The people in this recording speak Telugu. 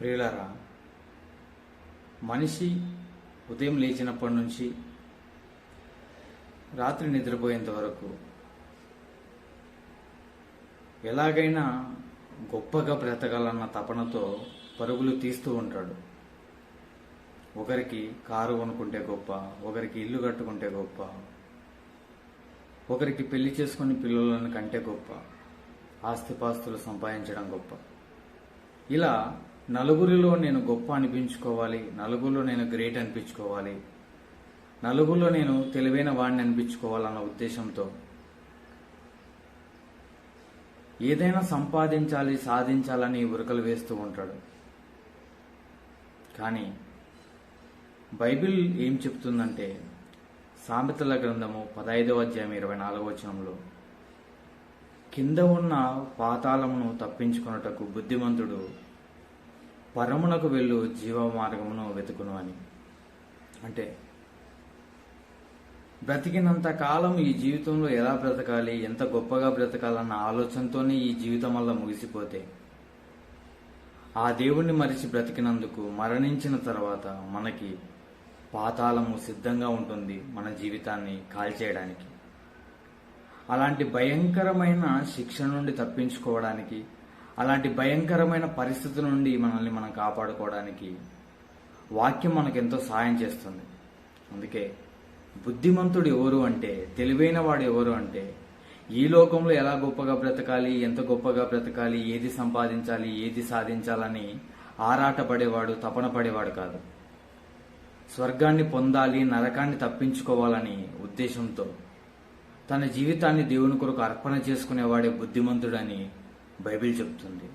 ప్రియులారా మనిషి ఉదయం లేచినప్పటి నుంచి రాత్రి నిద్రపోయేంత వరకు ఎలాగైనా గొప్పగా బ్రతకాలన్న తపనతో పరుగులు తీస్తూ ఉంటాడు. ఒకరికి కారు కొనుక్కుంటే గొప్ప ఒకరికి ఇల్లు కట్టుకుంటే గొప్ప ఒకరికి పెళ్ళి చేసుకుని పిల్లలను కంటే గొప్ప ఆస్తిపాస్తులు సంపాదించడం గొప్ప. ఇలా నలుగురిలో నేను గొప్ప అనిపించుకోవాలి నలుగురిలో నేను గ్రేట్ అనిపించుకోవాలి నలుగురిలో నేను తెలివైన వాడిని అనిపించుకోవాలన్న ఉద్దేశంతో. ఏదైనా సంపాదించాలి సాధించాలని ఉరకలు వేస్తూ ఉంటాడు. కానీ బైబిల్ ఏం చెప్తుందంటే సామెతల గ్రంథము పదహైదవ అధ్యాయం ఇరవై నాలుగవ వచనంలో కింద ఉన్న పాతాళమును తప్పించుకొనుటకు బుద్ధిమంతుడు పరమునకు వెళ్ళు జీవ మార్గమును వెతుకును అని అంటే బ్రతికినంత కాలం ఈ జీవితంలో ఎలా బ్రతకాలి ఎంత గొప్పగా బ్రతకాలన్న ఆలోచనతోనే ఈ జీవితం వల్ల ముగిసిపోతే ఆ దేవుణ్ణి మరిచి బ్రతికినందుకు మరణించిన తర్వాత మనకి పాతాళము సిద్ధంగా ఉంటుంది మన జీవితాన్ని కాల్చేయడానికి. అలాంటి భయంకరమైన శిక్ష నుండి తప్పించుకోవడానికి అలాంటి భయంకరమైన పరిస్థితి నుండి మనల్ని మనం కాపాడుకోవడానికి వాక్యం మనకు ఎంతో సహాయం చేస్తుంది. అందుకే బుద్ధిమంతుడు ఎవరు అంటే తెలివైన వాడు ఎవరు అంటే ఈ లోకంలో ఎలా గొప్పగా బ్రతకాలి ఎంత గొప్పగా బ్రతకాలి ఏది సంపాదించాలి ఏది సాధించాలని ఆరాట పడేవాడు తపన పడేవాడు కాదు. స్వర్గాన్ని పొందాలి నరకాన్ని తప్పించుకోవాలని ఉద్దేశంతో తన జీవితాన్ని దేవుని కొరకు అర్పణ చేసుకునేవాడే బుద్ధిమంతుడని బైబిల్ చెప్తుంది.